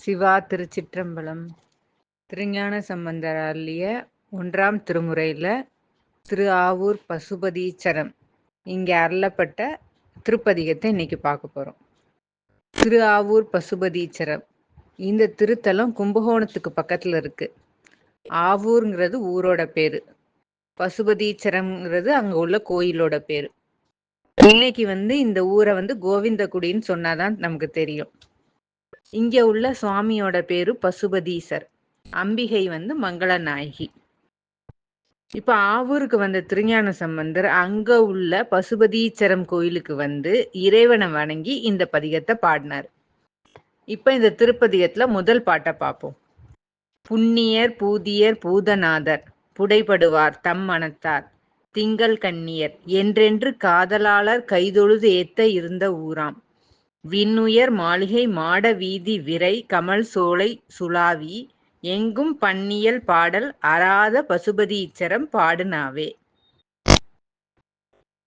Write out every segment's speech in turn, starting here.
சிவா திருச்சிற்றம்பலம். திருஞான சம்பந்தர் அருளிய ஒன்றாம் திருமுறையில் திரு ஆவூர் பசுபதீச்சரம். இங்கே அருளப்பட்ட திருப்பதிகத்தை இன்னைக்கு பார்க்க போகிறோம் திரு ஆவூர் பசுபதீச்சரம். இந்த திருத்தலம் கும்பகோணத்துக்கு பக்கத்தில் இருக்கு. ஆவூருங்கிறது ஊரோட பேரு. பசுபதீச்சரம்ங்கிறது அங்கே உள்ள கோயிலோட பேரு. இன்னைக்கு வந்து இந்த ஊரை வந்து கோவிந்தகுடின்னு சொன்னாதான் நமக்கு தெரியும். இங்க உள்ள சுவாமியோட பேரு பசுபதீசர். அம்பிகை வந்து மங்கள நாயகி. இப்ப ஆவூருக்கு வந்த திருஞான சம்பந்தர் அங்க உள்ள பசுபதீச்சரம் கோயிலுக்கு வந்து இறைவனை வணங்கி இந்த பதிகத்தை பாடினார். இப்ப இந்த திருப்பதிகத்துல முதல் பாட்டை பார்ப்போம் புண்ணியர் பூதியர் பூதநாதர் புடைபடுவார் தம் மனத்தார் திங்கள் கண்ணியர் என்றென்று காதலாளர் கைதொழுது ஏத்த இருந்த ஊராம். விண்ணுயர் மாளிகை மாட வீதி விரை கமல் சோலை சுலாவி எங்கும் பன்னியல் பாடல் அராத பசுபதி இச்சரம் பாடுனாவே.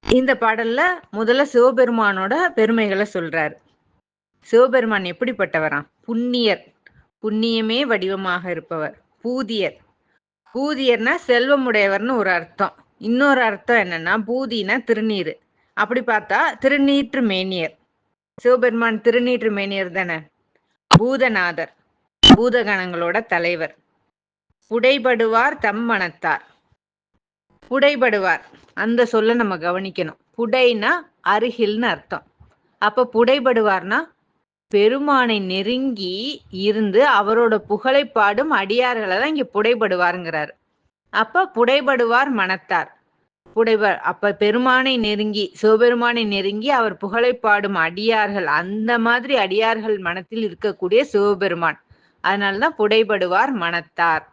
இந்த பாடல்ல முதல்ல சிவபெருமானோட பெருமைகளை சொல்றார். சிவபெருமான் எப்படிப்பட்டவராம்? புண்ணியர். புண்ணியமே வடிவமாக இருப்பவர். பூதியர். பூதியர்னா செல்வமுடையவர்னு ஒரு அர்த்தம். இன்னொரு அர்த்தம் என்னன்னா பூதினா திருநீர். அப்படி பார்த்தா திருநீற்று மேனியர். சிவபெருமான் திருநீற்று மேனியர் தானே? பூதநாதர் பூதகணங்களோட தலைவர். புடைபடுவார் தம் மனத்தார். புடைபடுவார். அந்த சொல்ல நம்ம கவனிக்கணும். புடைனா அருகில்னு அர்த்தம். அப்ப புடைபடுவார்னா பெருமானை நெருங்கி இருந்து அவரோட புகழை பாடும் அடியார்களை தான் இங்க புடைபடுவாருங்கிறார். அப்ப புடைபடுவார் மனத்தார். புடைப அப்ப பெருமானை நெருங்கி சிவபெருமானை நெருங்கி அவர் புகழை பாடும் அடியார்கள் அந்த மாதிரி அடியார்கள் மனத்தில் இருக்கக்கூடிய சிவபெருமான். அதனாலதான் புடைபடுவார் மனத்தார்.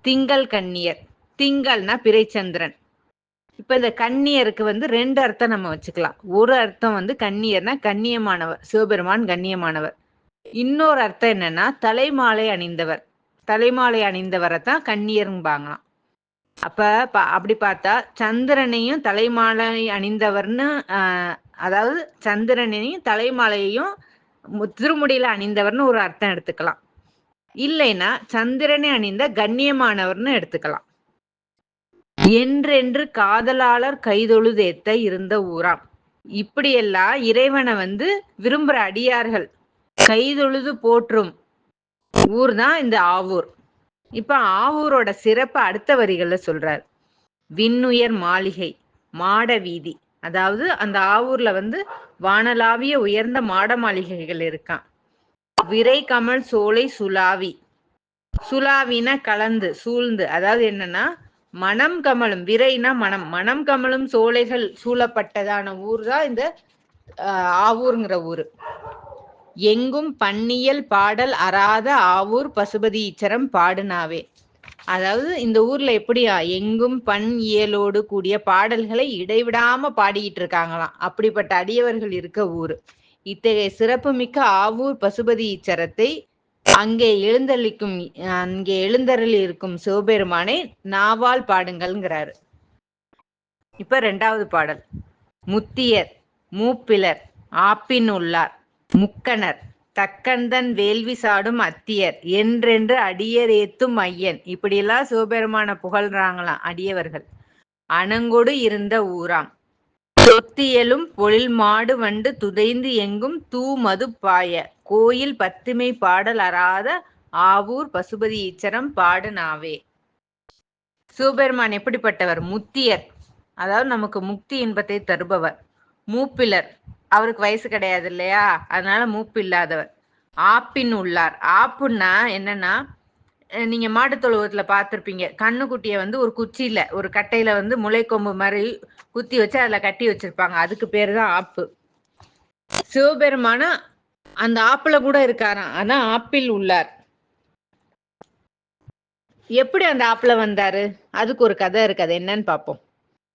திங்கள் கண்ணியர் திங்கள்னா பிறைச்சந்திரன். இப்ப இந்த கண்ணியருக்கு வந்து ரெண்டு அர்த்தம் நம்ம வச்சுக்கலாம். ஒரு அர்த்தம் வந்து கண்ணியர்னா கண்ணியமானவர் சிவபெருமான் கண்ணியமானவர். இன்னொரு அர்த்தம் என்னன்னா தலைமாலை அணிந்தவர். தலைமாலை அணிந்தவரை தான் கண்ணியரும்பாங்களாம் அப்ப அப்படி பார்த்தா சந்திரனையும் தலைமாலை அணிந்தவர்னு ஆஹ் அதாவது சந்திரனையும் தலைமாலையையும் திருமுடியில அணிந்தவர்னு ஒரு அர்த்தம் எடுத்துக்கலாம். இல்லைன்னா சந்திரனை அணிந்த கண்ணியமானவர்னு எடுத்துக்கலாம். என்றென்று காதலாளர் கைதொழுதேத்த இருந்த ஊராம். இப்படியெல்லாம் இறைவனை வந்து விரும்புற அடியார்கள் கைதொழுது போற்றும் ஊர் தான் இந்த ஆவூர். இப்ப ஆவூரோட சிறப்பு அடுத்த வரிகள்ல சொல்றார். விண்ணுயர் மாளிகை மாட வீதி. அதாவது அந்த ஆவூர்ல வந்து வானலாவிய உயர்ந்த மாட மாளிகைகள் இருக்கான் விரை கமல் சோலை சுலாவி. சுலாவின கலந்து சூழ்ந்து. அதாவது என்னன்னா மனம் கமலும் விரைனா மனம். மனம் கமலும் சோலைகள் சூழப்பட்டதான ஊர் தான் இந்த ஆவூருங்கிற ஊரு. எங்கும் பன்னியல் பாடல் அறாத ஆவூர் பசுபதி இச்சரம் பாடுனாவே. அதாவது இந்த ஊர்ல எப்படியா எங்கும் பண் இயலோடு கூடிய பாடல்களை இடைவிடாம பாடிக்கிட்டு இருக்காங்களாம். அப்படிப்பட்ட அடியவர்கள் இருக்க ஊர். இத்தகைய சிறப்புமிக்க ஆவூர் பசுபதி இச்சரத்தை அங்கே எழுந்தளிக்கும் அங்கே எழுந்தருளி இருக்கும் சிவபெருமானை நாவால் பாடுங்கள்ங்கிறாரு. இப்ப ரெண்டாவது பாடல். முத்தியர் மூப்பிலர் ஆப்பின் உள்ளார். முக்கணர் தக்கந்தன் வேள்வி சாடும் அத்தியர் என்றென்று அடியர் ஏத்தும் ஐயன் இப்படியெல்லாம் சிவபெருமான புகழ்றாங்களாம் அடியவர்கள். அணங்கொடு இருந்த ஊராம். சொத்தியலும் பொழில் மாடு வண்டு துதைந்து எங்கும் தூ மது பாய. கோயில் பத்துமை பாடல் அறாத ஆவூர் பசுபதி ஈச்சரம் பாடு நாவே சிவபெருமான் எப்படிப்பட்டவர்? முத்தியர். அதாவது நமக்கு முக்தி இன்பத்தை தருபவர். மூப்பிலர். அவருக்கு வயசு கிடையாது இல்லையா? அதனால மூப்பு இல்லாதவர் ஆப்பின் உள்ளார். ஆப்புன்னா என்னன்னா நீங்க மாட்டு தொழுவத்துல பார்த்துருப்பீங்க. கண்ணுக்குட்டிய வந்து ஒரு குச்சியில ஒரு கட்டையில வந்து முளைக்கொம்பு மாதிரி குத்தி வச்சு அதுல கட்டி வச்சிருப்பாங்க. அதுக்கு பேரு தான் ஆப்பு. சிவபெருமான அந்த ஆப்புல கூட இருக்காராம். ஆனால் ஆப்பில் உள்ளார். எப்படி அந்த ஆப்புல வந்தாரு? அதுக்கு ஒரு கதை இருக்கு அது என்னன்னு பார்ப்போம்.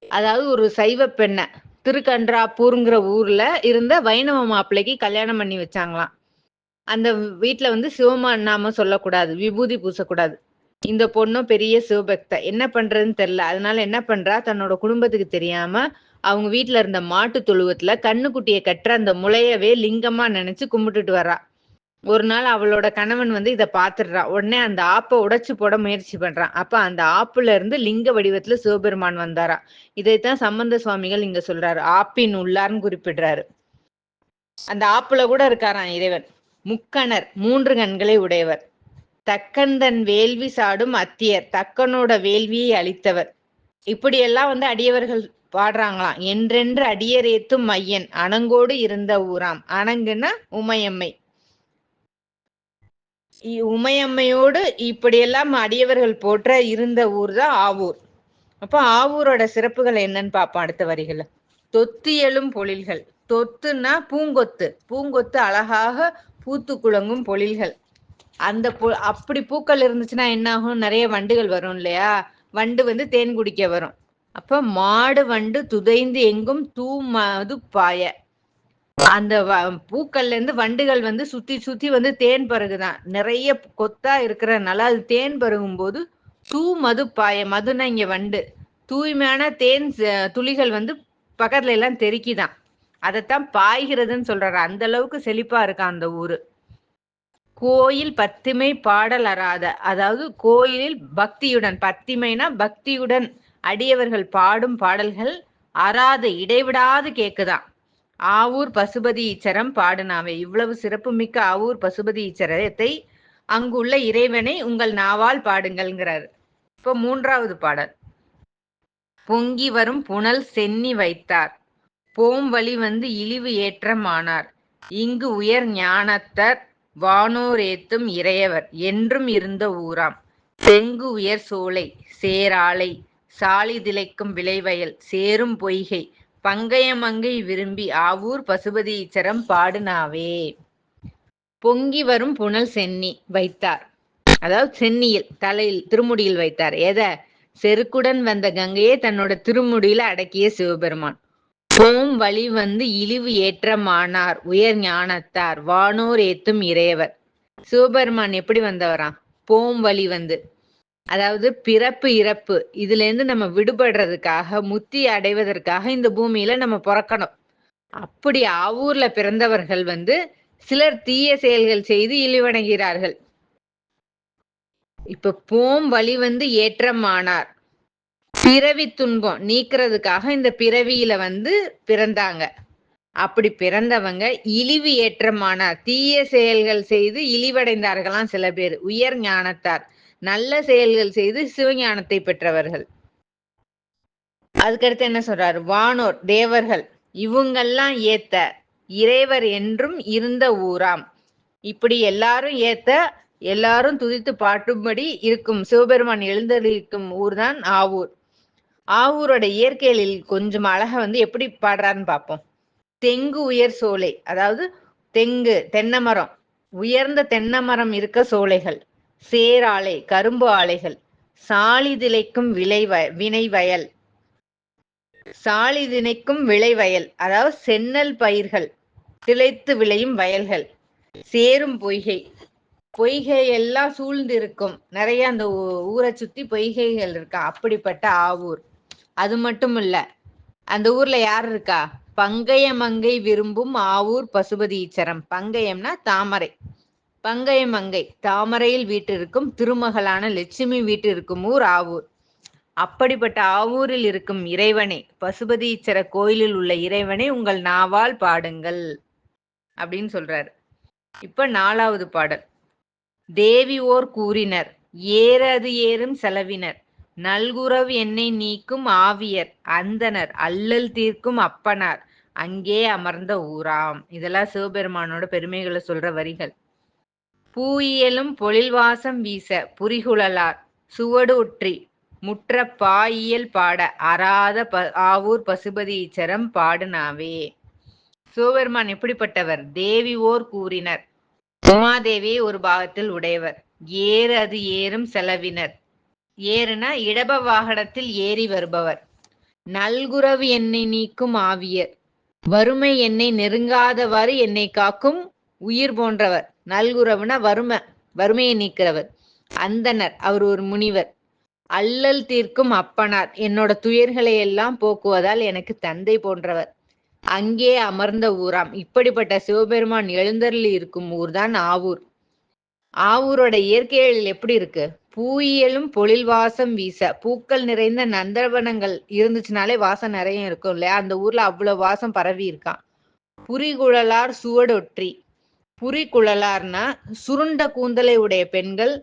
அதாவது ஒரு சைவ பெண்ணை. திருக்கன்றாப்பூருங்கிற ஊர்ல இருந்த வைணவ மாப்பிள்ளைக்கு கல்யாணம் பண்ணி வச்சாங்களாம். அந்த வீட்டுல வந்து சிவமான் நாம சொல்லக்கூடாது விபூதி பூசக்கூடாது. இந்த பொண்ணும் பெரிய சிவபக்த. என்ன பண்றதுன்னு தெரியல. அதனால என்ன பண்றா? தன்னோட குடும்பத்துக்கு தெரியாம அவங்க வீட்டுல இருந்த மாட்டு தொழுவத்துல கண்ணுக்குட்டியை கட்டுற அந்த முளையவே லிங்கமா நினைச்சு கும்பிட்டுட்டு வர்றா. ஒரு நாள் அவளோட கணவன் வந்து இதை பாத்துடுறான் உடனே அந்த ஆப்பை உடைச்சு போட முயற்சி பண்றான். அப்ப அந்த ஆப்புல இருந்து லிங்க வடிவத்துல சிவபெருமான் வந்தாராம் இதைத்தான் சம்பந்த சுவாமிகள் இங்க சொல்றாரு. ஆப்பின் உள்ளார்னு குறிப்பிடுறாரு. அந்த ஆப்புல கூட இருக்காராம் இறைவன். முக்கணர் மூன்று கண்களை உடையவர். தக்கந்தன் வேள்வி சாடும் அத்தியர் தக்கனோட வேள்வியை அளித்தவர். இப்படியெல்லாம் வந்து அடியவர்கள் பாடுறாங்களாம். என்றென்று அடியர் ஏத்தும் மையன் அணங்கோடு இருந்த ஊராம். அணங்குன்னா உமையம்மை. உமையம்மையோடு இப்படியெல்லாம் அடியவர்கள் போற்ற இருந்த ஊர் தான் ஆவூர். அப்ப ஆவூரோட சிறப்புகள் என்னன்னு பார்ப்போம் அடுத்த வரிகள் தொத்தியலும் பொழில்கள். தொத்துன்னா பூங்கொத்து. பூங்கொத்து அழகாக பூத்து குலுங்கும் பொழில்கள். அந்த பொ அப்படி பூக்கள் இருந்துச்சுன்னா என்ன ஆகும் நிறைய வண்டுகள் வரும் இல்லையா? வண்டு வந்து தேன் குடிக்க வரும். அப்ப மாடு வண்டு துதைந்து எங்கும் தூ மது பாய. அந்த வ- பூக்கள்ல இருந்து வண்டுகள் வந்து சுத்தி சுத்தி வந்து தேன் பருகுதான். நிறைய கொத்தா இருக்கிறதுனால அது தேன் பருகும் போது தூ மது பாய மதுனா இங்க வண்டு. தூய்மையான தேன் துளிகள் வந்து பக்கத்துல எல்லாம் தெறிக்கிதான். அதைத்தான் பாய்கிறதுன்னு சொல்றாரு அந்த அளவுக்கு செழிப்பா இருக்கான் அந்த ஊரு. கோயில் பத்திமை பாடல் அறாத. அதாவது கோயிலில் பக்தியுடன் பத்திமைனா பக்தியுடன் அடியவர்கள் பாடும் பாடல்கள் அறாத இடைவிடாது கேக்குதான். ஆவூர் பசுபதி ஈச்சரம் பாடுனாவே. இவ்வளவு சிறப்புமிக்க ஆவூர் பசுபதி ஈச்சரத்தை அங்குள்ள இறைவனை உங்கள் நாவால் பாடுங்கள்ங்கிறார். இப்போ மூன்றாவது பாடல். பொங்கி வரும் புனல் சென்னி வைத்தார். போம் வழி வந்து இழிவு ஏற்றமானார். இங்கு உயர் ஞானத்தர் வானோரேத்தும் இறையவர். என்றும் இருந்த ஊராம். தெங்கு உயர் சோலை சேராலை சாலி திளைக்கும் விளைவயல் சேரும் பொய்கை பங்கயமங்கை விரும்பி ஆவூர் பசுபதி இச்சரம் பாடுனாவே. பொங்கி வரும் புனல் சென்னி வைத்தார். அதாவது சென்னியில் தலையில் திருமுடியில் வைத்தார். எத? செருக்குடன் வந்த கங்கையை தன்னோட திருமுடியில அடக்கிய சிவபெருமான். போம் வழி வந்து இழிவு ஏற்றமானார் உயர் ஞானத்தார் வானோர் ஏத்தும் இறையவர். சிவபெருமான் எப்படி வந்தவராம்? போம் வழி வந்து அதாவது பிறப்பு இறப்பு. இதுல இருந்து நம்ம விடுபடுறதுக்காக முத்தி அடைவதற்காக இந்த பூமியில நம்ம பிறக்கணும். அப்படி ஆவூர்ல பிறந்தவர்கள் வந்து சிலர் தீய செயல்கள் செய்து இழிவடைகிறார்கள். இப்ப போம் வழி வந்து ஏற்றம் ஆனார் பிறவி துன்பம் நீக்கிறதுக்காக இந்த பிறவியில வந்து பிறந்தாங்க. அப்படி பிறந்தவங்க இழிவு ஏற்றமானார். தீய செயல்கள் செய்து இழிவடைந்தார்களாம் சில பேர். உயர் ஞானத்தார். நல்ல செயல்கள் செய்து சிவஞானத்தை பெற்றவர்கள். அதுக்கடுத்து என்ன சொல்றாரு? வானோர் தேவர்கள் இவங்கெல்லாம் ஏத்த இறைவர் என்றும் இருந்த ஊராம். இப்படி எல்லாரும் ஏத்த எல்லாரும் துதித்து பாட்டும்படி இருக்கும் சிவபெருமான் எழுந்தருளிக்கும் ஊர் தான் ஆவூர். ஆவூரோட இயற்கையில் கொஞ்சம் அழகை வந்து எப்படி பாடுறாருன்னு பார்ப்போம். தெங்கு உயர் சோலை அதாவது தெங்கு தென்னை மரம் உயர்ந்த தென்னை மரம் இருக்க சோலைகள். சேராலை கரும்பு ஆலைகள் சாலிதிலைக்கும் விளை வ- வினை வயல். சாலி விளை விளைவயல் அதாவது சென்னல் பயிர்கள் திளைத்து விளையும் வயல்கள். சேரும் பொய்கை. பொய்கை எல்லாம் சூழ்ந்து இருக்கும் நிறைய அந்த ஊ- ஊரை சுத்தி பொய்கைகள் இருக்கா? அப்படிப்பட்ட ஆவூர். அது மட்டும் இல்ல அந்த ஊர்ல யார் இருக்கா? பங்கய மங்கை விரும்பும் ஆவூர் பசுபதி ஈச்சரம். பங்கயம்னா தாமரை. பங்கைய மங்கை தாமரையில் வீட்டிற்கும் திருமகளான லட்சுமி வீட்டிற்கும் ஊர் ஆவூர். அப்படிப்பட்ட ஆவூரில் இருக்கும் இறைவனை பசுபதி ஈச்சர கோயிலில் உள்ள இறைவனை உங்கள் நாவால் பாடுங்கள் அப்படின்னு சொல்றாரு. இப்ப நாலாவது பாடல். தேவி ஓர் கூறினர் ஏறது ஏறும் செலவினர் நல்குறவு என்னை நீக்கும் ஆவியர் அந்தனர் அல்லல் தீர்க்கும் அப்பனார் அங்கே அமர்ந்த ஊராம். இதெல்லாம் சிவபெருமானோட பெருமைகளை சொல்ற வரிகள். பூயியலும் பொழில்வாசம் வீச புரிகுழலார். சுவடு ஒற்றி முற்ற பாயியல் பாட அறாத ப ஆவூர் பசுபதி இச்சரம் பாடுனாவே. சிவபெருமான் எப்படிப்பட்டவர்? தேவி ஓர் கூறினர். உமாதேவி ஒரு பாகத்தில் உடையவர். ஏறு அது ஏறும் செலவினர். ஏறுனா இடப வாகனத்தில் ஏறி வருபவர். நல்குறவு என்னை நீக்கும் ஆவியர். வறுமை என்னை நெருங்காதவாறு என்னை காக்கும் உயிர் போன்றவர். நல்குறவுனா வறுமை வறுமையை நீக்கிறவர். அந்தனர் அவர் ஒரு முனிவர். அல்லல் தீர்க்கும் அப்பனார். என்னோட துயர்களை எல்லாம் போக்குவதால் எனக்கு தந்தை போன்றவர். அங்கே அமர்ந்த ஊராம். இப்படிப்பட்ட சிவபெருமான் எழுந்தருளி இருக்கும் ஊர்தான் ஆவூர். ஆவூரோட இயற்கையில் எப்படி இருக்கு? பூயியலும் பொழில் வாசம் வீச. பூக்கள் நிறைந்த நந்தவனங்கள் இருந்துச்சுனாலே வாசம் நிறைய இருக்கும் இல்லையா? அந்த ஊர்ல அவ்வளவு வாசம் பரவி இருக்கான் புரிகுழலார் சுவடொற்றி. புரி குழலார்னா சுருண்ட கூந்தலை உடைய பெண்கள்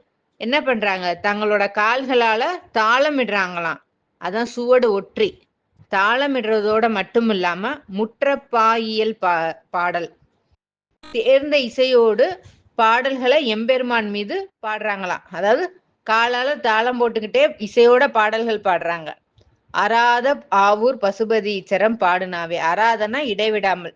என்ன பண்றாங்க? தங்களோட கால்களால தாளமிடுறாங்களாம். அதான் சுவடு ஒற்றி. தாளமிடுறதோட மட்டும் இல்லாம முற்றப்பாயியல் பா பாடல். தேர்ந்த இசையோடு பாடல்களை எம்பெருமான் மீது பாடுறாங்களாம். அதாவது காலால தாளம் போட்டுக்கிட்டே இசையோட பாடல்கள் பாடுறாங்க. அராத ஆவூர் பசுபதி இச்சரம் பாடுனாவே. அராதனா இடைவிடாமல்.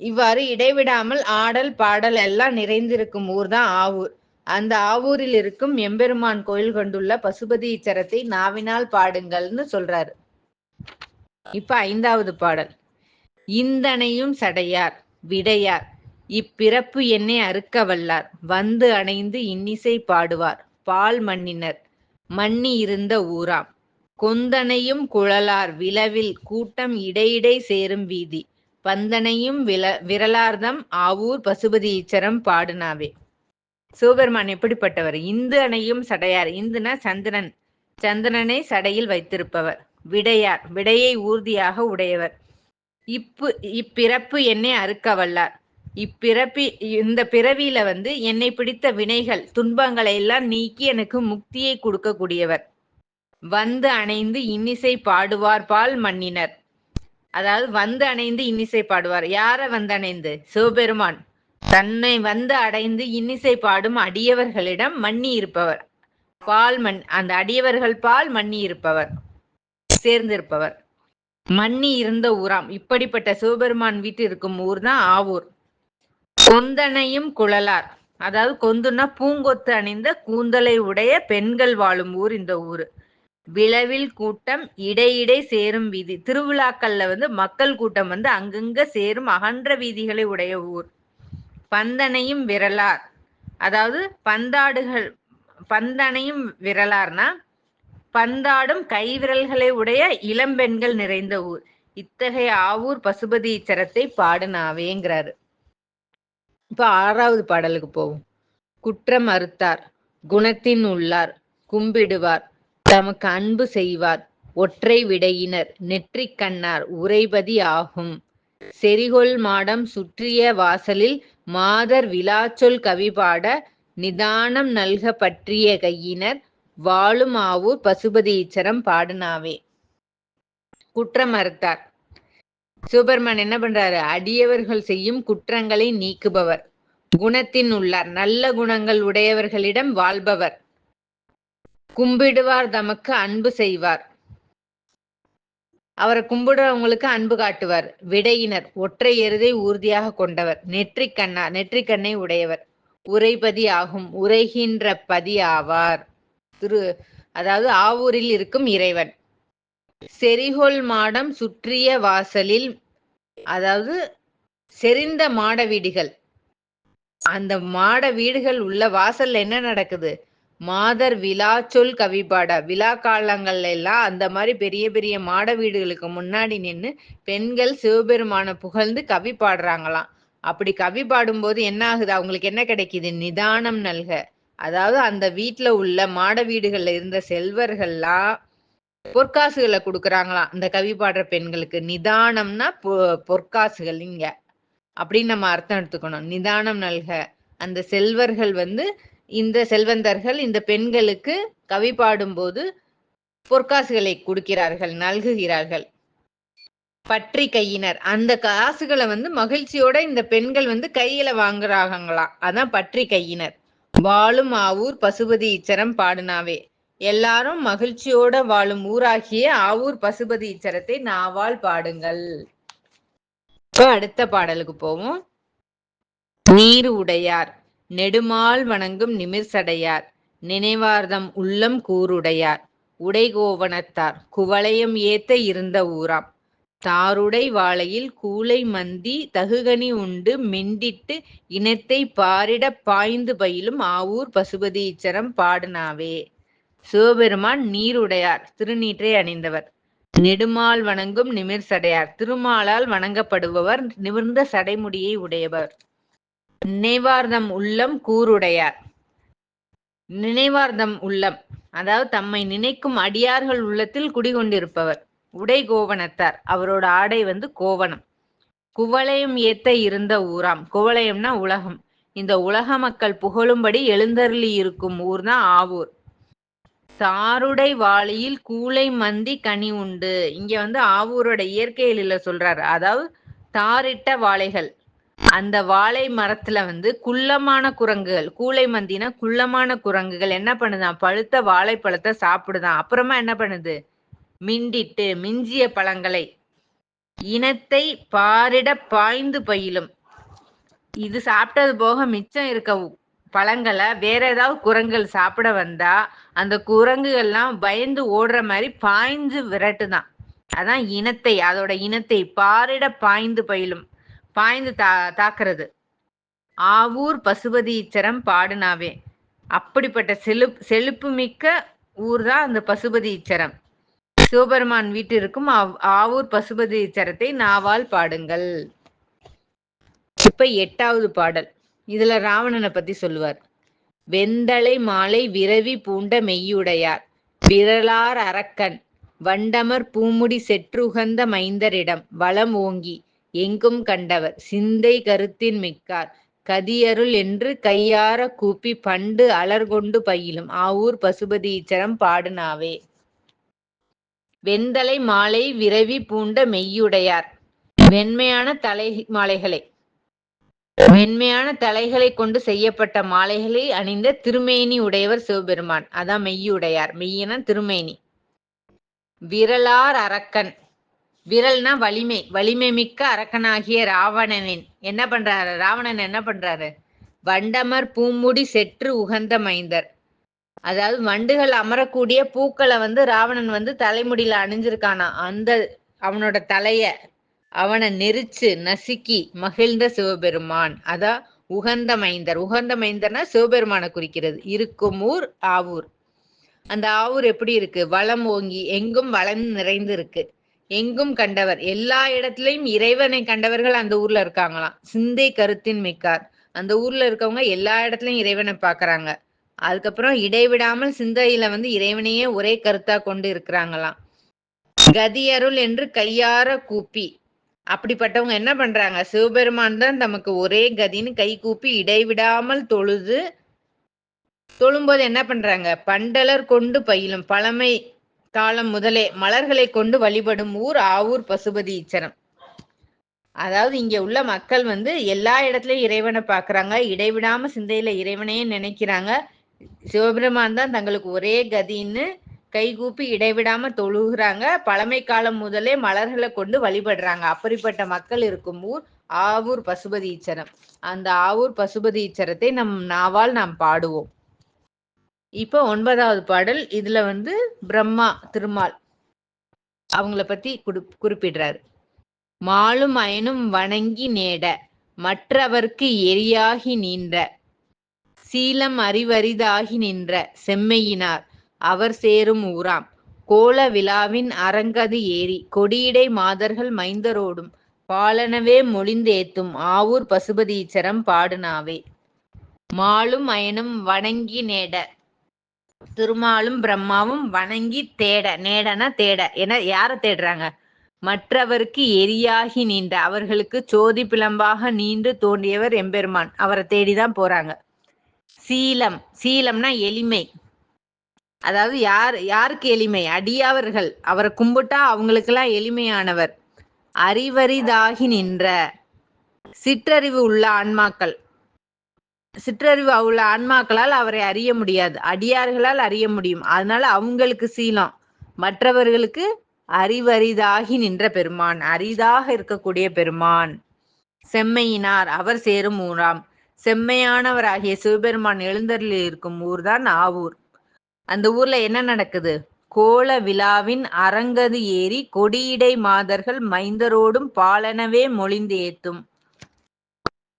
இவ்வாறு இடைவிடாமல் ஆடல் பாடல் எல்லாம் நிறைந்திருக்கும் ஊர் தான் ஆவூர். அந்த ஆவூரில் இருக்கும் எம்பெருமான் கோயில் கொண்டுள்ள பசுபதி இச்சரத்தை நாவினால் பாடுங்கள்னு சொல்றாரு. இப்ப ஐந்தாவது பாடல். இந்தனையும் சடையார் விடையார் இப்பிறப்பு என்னை அறுக்க வல்லார் வந்து அணைந்து இன்னிசை பாடுவார் பால் மன்னினர் மன்னி இருந்த ஊராம். கொந்தனையும் குழலார் விளவில் கூட்டம் இடையிடை சேரும் வீதி பந்தனையும் வில விரலார்தம் ஆவூர் பசுபதி ஈச்சரம் பாடுனாவே. சிவபெருமான் எப்படிப்பட்டவர்? இந்து அணையும் சடையார். இந்துனா சந்திரன் சந்திரனை சடையில் வைத்திருப்பவர். விடையார். விடையை ஊர்தியாக உடையவர். இப்பு இப்பிறப்பு என்னை அறுக்க வல்லார். இப்பிறப்பி இந்த பிறவியில வந்து என்னை பிடித்த வினைகள் துன்பங்களை எல்லாம் நீக்கி எனக்கு முக்தியை கொடுக்கக்கூடியவர். வந்து அணைந்து இன்னிசை பாடுவார் பால் மன்னினர். அதாவது வந்து அணைந்து இன்னிசை பாடுவார். யார வந்து அணைந்து? சிவபெருமான். தன்னை வந்து அடைந்து இன்னிசை பாடும் அடியவர்களிடம் மன்னி இருப்பவர். பால் மண் அந்த அடியவர்கள் பால் மன்னி இருப்பவர். சேர்ந்திருப்பவர். மன்னி இருந்த ஊராம். இப்படிப்பட்ட சிவபெருமான் வீட்டு இருக்கும் ஊர் தான் ஆவூர். கொந்தனையும் குழலார். அதாவது கொந்துன்னா பூங்கொத்து அணிந்த கூந்தலை உடைய பெண்கள் வாழும் ஊர் இந்த ஊரு. விளவில் கூட்டம் இடையிடை சேரும் வீதி. திருவிழாக்கள்ல வந்து மக்கள் கூட்டம் வந்து அங்கங்க சேரும் அகன்ற வீதிகளை உடைய ஊர். பந்தனையும் விரலார். அதாவது பந்தாடுகள் பந்தனையும் விரலார்னா பந்தாடும் கைவிரல்களை உடைய இளம்பெண்கள் நிறைந்த ஊர். இத்தகைய ஆவூர் பசுபதி இச்சரத்தை பாடுனாவேங்கிறாரு. இப்ப ஆறாவது பாடலுக்கு போவோம். குற்றம் அறுத்தார் குணத்தின் உள்ளார் கும்பிடுவார் தமக்கு அன்பு செய்வார். ஒற்றை விடையினர் நெற்றிக் கண்ணார் உரைபதி ஆகும். செரிகொள் மாடம் சுற்றிய வாசலில் மாதர் விழாச்சொல் கவிபாட நிதானம் நல்க பற்றிய கையினர் வாழும் ஆவூர் பசுபதி ஈச்சரம் பாடுனாவே. குற்றம் மறுத்தார் சூப்பர்மேன் என்ன பண்றாரு? அடியவர்கள் செய்யும் குற்றங்களை நீக்குபவர். குணத்தின் உள்ளார். நல்ல குணங்கள் உடையவர்களிடம் வாழ்பவர். கும்பிடுவார் தமக்கு அன்பு செய்வார். அவரை கும்பிடுறவங்களுக்கு அன்பு காட்டுவார். விடையினர் ஒற்றை எருதை ஊர்தியாக கொண்டவர். நெற்றிக் கண்ணா நெற்றிக் கண்ணை உடையவர். உரைபதி ஆகும் உரைகின்ற பதி ஆவார். திரு அதாவது ஆவூரில் இருக்கும் இறைவன். செரிகொள் மாடம் சுற்றிய வாசலில் அதாவது செறிந்த மாட வீடுகள். அந்த மாட வீடுகள் உள்ள வாசல்ல என்ன நடக்குது? மாதர் விழா சொல் கவிப்பாடா விழா காலங்கள்ல எல்லாம் அந்த மாதிரி பெரிய பெரிய மாட வீடுகளுக்கு முன்னாடி நின்று பெண்கள் சிவபெருமான புகழ்ந்து கவி பாடுறாங்களாம். அப்படி கவி பாடும்போது என்ன ஆகுது? அவங்களுக்கு என்ன கிடைக்குது? நிதானம் நல்க. அதாவது அந்த வீட்டுல உள்ள மாட வீடுகள்ல இருந்த செல்வர்கள்லாம் பொற்காசுகளை கொடுக்குறாங்களாம். இந்த கவி பாடுற பெண்களுக்கு நிதானம்னா பொ பொற்காசுகள் இங்க. அப்படின்னு நம்ம அர்த்தம் எடுத்துக்கணும். நிதானம் நல்க. அந்த செல்வர்கள் வந்து இந்த செல்வந்தர்கள் இந்த பெண்களுக்கு கவி பாடும்போது பொற்காசுகளை கொடுக்கிறார்கள் நல்குகிறார்கள். பற்றி கையினர். அந்த காசுகளை வந்து மகிழ்ச்சியோட இந்த பெண்கள் வந்து கையில வாங்குறாங்களாம் அதான் பற்றி கையினர். வாழும் ஆவூர் பசுபதி இச்சரம் பாடுனாவே. எல்லாரும் மகிழ்ச்சியோட வாழும் ஊராகிய ஆவூர் பசுபதி இச்சரத்தை நாவால் பாடுங்கள். இப்போ அடுத்த பாடலுக்கு போவோம். நீர் உடையார். நெடுமால் வணங்கும் நிமிர்சடையார். நினைவார்தம் உள்ளம் கூருடையார். உடைகோவனத்தார் குவளையம் ஏத்த இருந்த ஊராம். தாருடை வாழையில் கூளை மந்தி தகுகனி உண்டு மெண்டிட்டு இனத்தை பாரிட பாய்ந்து பயிலும் ஆவூர் பசுபதி இச்சரம் பாடுனாவே. சிவபெருமான் நீருடையார். திருநீற்றை அணிந்தவர். நெடுமால் வணங்கும் நிமிர் சடையார் திருமாலால் வணங்கப்படுபவர். நிமிர்ந்த சடைமுடியை உடையவர். நினைவார்தம் உள்ளம் கூருடையார் நினைவார்தம் உள்ளம் அதாவது தம்மை நினைக்கும் அடியார்கள் உள்ளத்தில் குடிகொண்டிருப்பவர் உடை கோவணத்தார். அவரோட ஆடை வந்து கோவணம். குவளையம் ஏத்த இருந்த ஊராம். குவளையம்னா உலகம். இந்த உலக மக்கள் புகழும்படி எழுந்தருளி இருக்கும் ஊர் தான் ஆவூர். சாருடை வாளியில் கூளை மந்தி கனி உண்டு. இங்க வந்து ஆவூரோட இயற்கையில் இல்ல சொல்றாரு. அதாவது தாரிட்ட வாழைகள் அந்த வாழை மரத்துல வந்து குள்ளமான குரங்குகள் கூளை மந்தினா குள்ளமான குரங்குகள் என்ன பண்ணுதான்? பழுத்த வாழைப்பழத்தை சாப்பிடுதான். அப்புறமா என்ன பண்ணுது? மிண்டிட்டு மிஞ்சிய பழங்களை இனத்தை பாரிட பாய்ந்து பயிலும். இது சாப்பிட்டது போக மிச்சம் இருக்க பழங்களை வேற ஏதாவது குரங்குகள் சாப்பிட வந்தா அந்த குரங்குகள்லாம் பயந்து ஓடுற மாதிரி பாய்ந்து விரட்டுதான். அதான் இனத்தை அதோட இனத்தை பாரிட பாய்ந்து பயிலும். பாய்ந்து தா தாக்குறது. ஆவூர் பசுபதீச்சரம் பாடுனாவே. அப்படிப்பட்ட செழுப் செழிப்பு மிக்க ஊர் தான் அந்த பசுபதீச்சரம் சிவபெருமான் வீட்டிற்கும் ஆவ்- ஆவூர் பசுபதீச்சரத்தை நாவால் பாடுங்கள். இப்ப எட்டாவது பாடல். இதுல ராவணனை பத்தி சொல்லுவார். வெந்தலை மாலை விரவி பூண்ட மெய்யுடையார். விரலார் அரக்கன். வண்டமர் பூமுடி செற்றுகந்த மைந்தரிடம். வளம் ஓங்கி. எங்கும் கண்டவர். சிந்தை கருத்தின் மிக்கார். கதியருள் என்று கையார கூப்பி பண்டு அலர்கொண்டு பயிலும். ஆவூர் பசுபதி இச்சரம் பாடுனாவே. வெந்தலை மாலை விரவி பூண்ட மெய்யுடையார். வெண்மையான தலை மாலைகளை. வெண்மையான தலைகளை கொண்டு செய்யப்பட்ட மாலைகளை அணிந்த திருமேனி உடையவர் சிவபெருமான். அதான் மெய்யுடையார். மெய்யன திருமேனி. விரலார் அரக்கன். விரல்னா வலிமை வலிமை மிக்க அரக்கனாகிய ராவணனின். என்ன பண்றாரு? ராவணன் என்ன பண்றாரு? வண்டமர் பூமுடி செற்று உகந்த மைந்தர். அதாவது வண்டுகள் அமரக்கூடிய பூக்களை வந்து ராவணன் வந்து தலைமுடியில அணிஞ்சிருக்கானா? அந்த அவனோட தலைய அவனை நெரிச்சு நசுக்கி மகிழ்ந்த சிவபெருமான். அதான் உகந்த மைந்தர். உகந்த மைந்தர்னா சிவபெருமானை குறிக்கிறது. இருக்கும் ஊர் ஆவூர். அந்த ஆவூர் எப்படி இருக்கு? வளம் ஓங்கி எங்கும் வளம் நிறைந்து இருக்கு எங்கும் கண்டவர். எல்லா இடத்துலயும் இறைவனை கண்டவர்கள் அந்த ஊர்ல இருக்காங்களாம். சிந்தை கருத்தின் மிக்கார். அந்த ஊர்ல இருக்கவங்க எல்லா இடத்துலயும் இறைவனை பாக்குறாங்க. அதுக்கப்புறம் இடைவிடாமல் சிந்தையில வந்து இறைவனையே ஒரே கருத்தா கொண்டு இருக்கிறாங்களாம். கதியருள் என்று கையார கூப்பி. அப்படிப்பட்டவங்க என்ன பண்றாங்க? சிவபெருமான் தான் நமக்கு ஒரே கதின்னு கை கூப்பி இடைவிடாமல் தொழுது தொழும்போது என்ன பண்றாங்க? பண்டலர் கொண்டு பயிலும் பழமை காலம் முதலே மலர்களை கொண்டு வழிபடும் ஊர் ஆவூர் பசுபதி ஈச்சரம் அதாவது இங்க உள்ள மக்கள் வந்து எல்லா இடத்துலயும் இறைவனை பாக்குறாங்க. இடைவிடாம சிந்தையில இறைவனையே நினைக்கிறாங்க. சிவபெருமான் தான் தங்களுக்கு ஒரே கதின்னு கைகூப்பி இடைவிடாம தொழுகிறாங்க. பழமை காலம் முதலே மலர்களை கொண்டு வழிபடுறாங்க. அப்படிப்பட்ட மக்கள் இருக்கும் ஊர் ஆவூர் பசுபதி ஈச்சரம் அந்த ஆவூர் பசுபதி ஈச்சரத்தை நம் நாவால் நாம் பாடுவோம். இப்போ ஒன்பதாவது பாடல் இதுல வந்து பிரம்மா திருமால் அவங்கள பத்தி குடு குறிப்பிடுறாரு. மாலும் அயனும் வணங்கி நேட மற்றவர்க்கு எரியாகி நின்ற சீலம் அறிவரிதாகி நின்ற செம்மையினார் அவர் சேரும் ஊராம். கோல விழாவின் அரங்கது ஏறி கொடியிடை மாதர்கள் மைந்தரோடும் பாலனவே மொழிந்தேத்தும் ஆவூர் பசுபதீச்சரம் பாடுனாவே. மாலும் அயனும் வணங்கி நேட திருமாலும் பிரம்மாவும் வணங்கி தேட நேடன தேட என யார தேடுறாங்க? மற்றவருக்கு எரியாகி நீண்ட அவர்களுக்கு சோதி பிளம்பாக நீண்டு தோன்றியவர் எம்பெருமான். அவரை தேடிதான் போறாங்க. சீலம் சீலம்னா எளிமை. அதாவது யார் யாருக்கு எளிமை? அடியவர்கள். அவரை கும்பிட்டா அவங்களுக்கெல்லாம் எளிமையானவர். அறிவறிதாகி நின்ற சிற்றறிவு உள்ள ஆன்மாக்கள். சிற்றறிவு உள்ள ஆன்மாக்களால் அவரை அறிய முடியாது. அடியார்களால் அறிய முடியும். அதனால அவங்களுக்கு சீலம். மற்றவர்களுக்கு அறிவரிதாகி நின்ற பெருமான். அரிதாக இருக்கக்கூடிய பெருமான். செம்மையினார். அவர் சேரும் ஊராம். செம்மையானவராகிய சிவபெருமான் எழுந்தருளில் இருக்கும் ஊர்தான் ஆவூர். அந்த ஊர்ல என்ன நடக்குது? கோல விழாவின் அரங்கது ஏறி கொடியிடை மாதர்கள் மைந்தரோடும் பாலனவே மொழிந்து ஏத்தும்.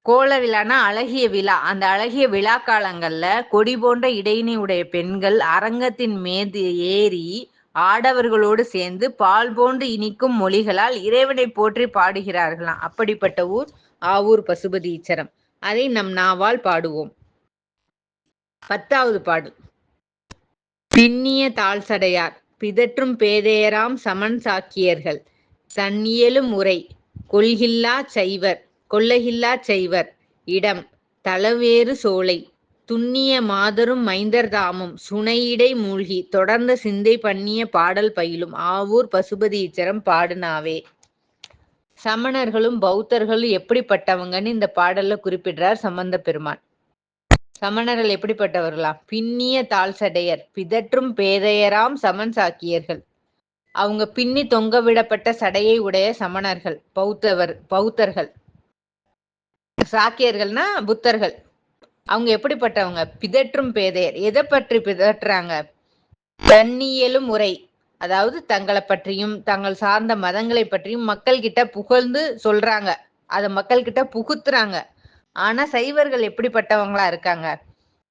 கோல விழானா அழகிய விழா. அந்த அழகிய விழா காலங்கள்ல கொடி போன்ற இடையினை உடைய பெண்கள் அரங்கத்தின் மீது ஏறி ஆடவர்களோடு சேர்ந்து பால் போன்று இனிக்கும் மொழிகளால் இறைவனை போற்றி பாடுகிறார்களாம். அப்படிப்பட்ட ஊர் ஆவூர் பசுபதி ஈச்சரம். அதை நம் நாவால் பாடுவோம். பத்தாவது பாடல். பின்னிய தாழ்சடையார் பிதற்றும் பேதையராம் சமன் சாக்கியர்கள் தன்னியலும் உரை கொள்கில்லா செய்வர் கொல்லகில்லா செய்வர். இடம் தளவேறு சோலை துண்ணிய மாதரும் மைந்தர் தாமும் சுனையிடை மூழ்கி தொடர்ந்த சிந்தை பண்ணிய பாடல் பயிலும் ஆவூர் பசுபதீச்சரம் பாடுனாவே. சமணர்களும் பௌத்தர்களும் எப்படிப்பட்டவங்கன்னு இந்த பாடல்ல குறிப்பிடுறார் சம்பந்த பெருமான் சமணர்கள் எப்படிப்பட்டவர்களாம் பின்னிய தாழ்சடையர் பிதற்றும் பேதையராம் சமன் சாக்கியர்கள். அவங்க பின்னி தொங்க விடப்பட்ட சடையை உடைய சமணர்கள் பௌத்தவர் பௌத்தர்கள். சாக்கியர்கள்னா புத்தர்கள். அவங்க எப்படிப்பட்டவங்க? பிதற்றும் பேதையர். எதை பற்றி பிதற்றுறாங்க தன்னியலும் உரை. அதாவது தங்களை பற்றியும் தங்கள் சார்ந்த மதங்களை பற்றியும் மக்கள் கிட்ட புகழ்ந்து சொல்றாங்க. அதை மக்கள் கிட்ட புகுத்துறாங்க. ஆனா சைவர்கள் எப்படிப்பட்டவங்களா இருக்காங்க?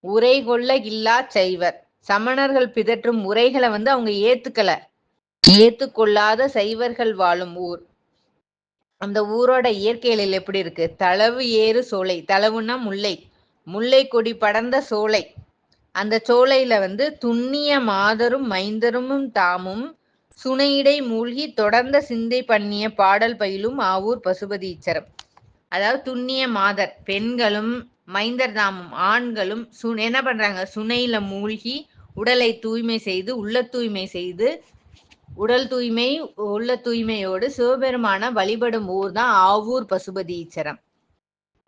உரை கொள்ள இல்லா சைவர். சமணர்கள் பிதற்றும் உரைகளை வந்து அவங்க ஏத்துக்கல. ஏத்துக்கொள்ளாத சைவர்கள் வாழும் ஊர். அந்த ஊரோட இயற்கையில் எப்படி இருக்கு? தளவு ஏறு சோலை. தளவுன்னா முல்லை. முல்லை கொடி படர்ந்த சோலை. அந்த சோலையில வந்து துண்ணிய மாதரும் மைந்தரும் தாமும் சுனையிடை மூழ்கி தொடர்ந்த சிந்தை பண்ணிய பாடல் பயிலும் ஆவூர் பசுபதி பசுபதீச்சரம் அதாவது துண்ணிய மாதர். பெண்களும் மைந்தர் தாமும். ஆண்களும் சு என்ன பண்றாங்க? சுனையில மூழ்கி உடலை தூய்மை செய்து உள்ள தூய்மை செய்து உடல் தூய்மை உள்ள தூய்மையோடு சிவபெருமான வழிபடும் ஊர் தான் ஆவூர் பசுபதீச்சரம்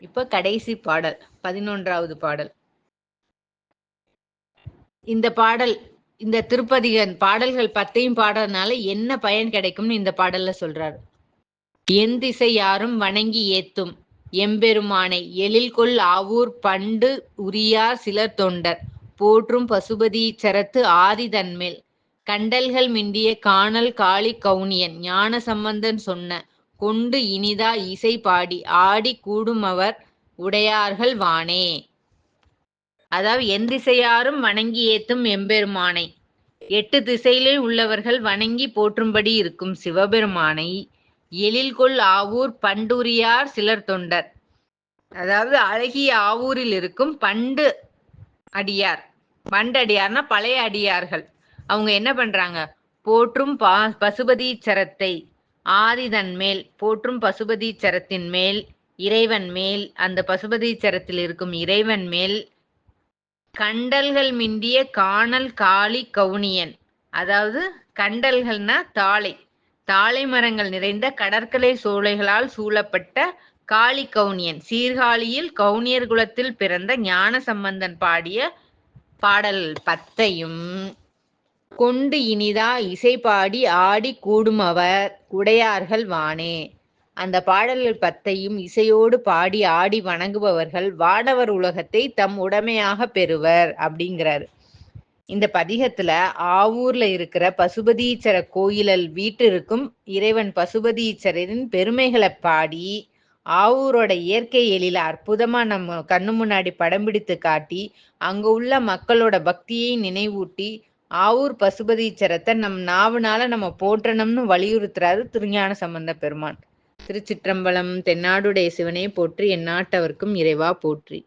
இப்ப கடைசி பாடல் பதினொன்றாவது பாடல். இந்த பாடல் இந்த திருப்பதிகன் பாடல்கள் பத்தையும் பாடுறதுனால என்ன பயன் கிடைக்கும்னு இந்த பாடல்ல சொல்றாரு. என் திசை யாரும் வணங்கி ஏத்தும் எம்பெருமானை எழில் கொள் ஆவூர் பண்டு உரியார் சிலர் தொண்டர் போற்றும் பசுபதீச்சரத்து ஆதி தன்மேல் கண்டல்கள் மிண்டிய காணல் காளி கவுனியன் ஞான சம்பந்தன் சொன்ன கொண்டு இனிதா இசை பாடி ஆடி கூடுமவர் உடையார்கள் வானே அதாவது என் திசையாரும் வணங்கி ஏத்தும் எம்பெருமானை. எட்டு திசையிலே உள்ளவர்கள் வணங்கி போற்றும்படி இருக்கும் சிவபெருமானை. எழில்கொள் ஆவூர் பண்டுரியார் சிலர் தொண்டர். அதாவது அழகிய ஆவூரில் இருக்கும் பண்டு அடியார். பண்டடியார்னா பழைய அடியார்கள். அவங்க என்ன பண்றாங்க? போற்றும் பா பசுபதீச்சரத்தை ஆதிதன் மேல் போற்றும் பசுபதீச்சரத்தின் மேல் இறைவன் மேல் அந்த பசுபதீச்சரத்தில் இருக்கும் இறைவன் மேல் கண்டல்கள் மிண்டிய காணல் காளி கவுனியன். அதாவது கண்டல்கள்னா தாளை. தாளை மரங்கள் நிறைந்த கடற்கரை சோலைகளால் சூழப்பட்ட காளி கவுனியன். சீர்காழியில் கவுனியர் குலத்தில் பிறந்த ஞான சம்பந்தன் பாடிய பாடல் பத்தையும் கொண்டு இனிதா இசை பாடி ஆடி கூடுமவர். உடையார்கள் வானே. அந்த பாடல்கள் பத்தையும் இசையோடு பாடி ஆடி வணங்குபவர்கள் வானவர் உலகத்தை தம் உடமையாக பெறுவர் அப்படிங்கிறாரு. இந்த பதிகத்துல ஆவூர்ல இருக்கிற பசுபதீச்சர கோயிலல் வீட்டிற்கும் இறைவன் பசுபதீச்சரின் பெருமைகளை பாடி ஆவூரோட இயற்கை எழில அற்புதமா நம்ம கண்ணு முன்னாடி படம் பிடித்து காட்டி அங்க உள்ள மக்களோட பக்தியை நினைவூட்டி ஆவூர் பசுபதீச்சரத்தை நம் நாவுனால நம்ம போற்றணும்னு வலியுறுத்துறாரு திருஞான சம்பந்த பெருமான். திருச்சிற்றம்பலம் தென்னாடுடைய சிவனே போற்றி எந்நாட்டவர்க்கும் இறைவா போற்றி.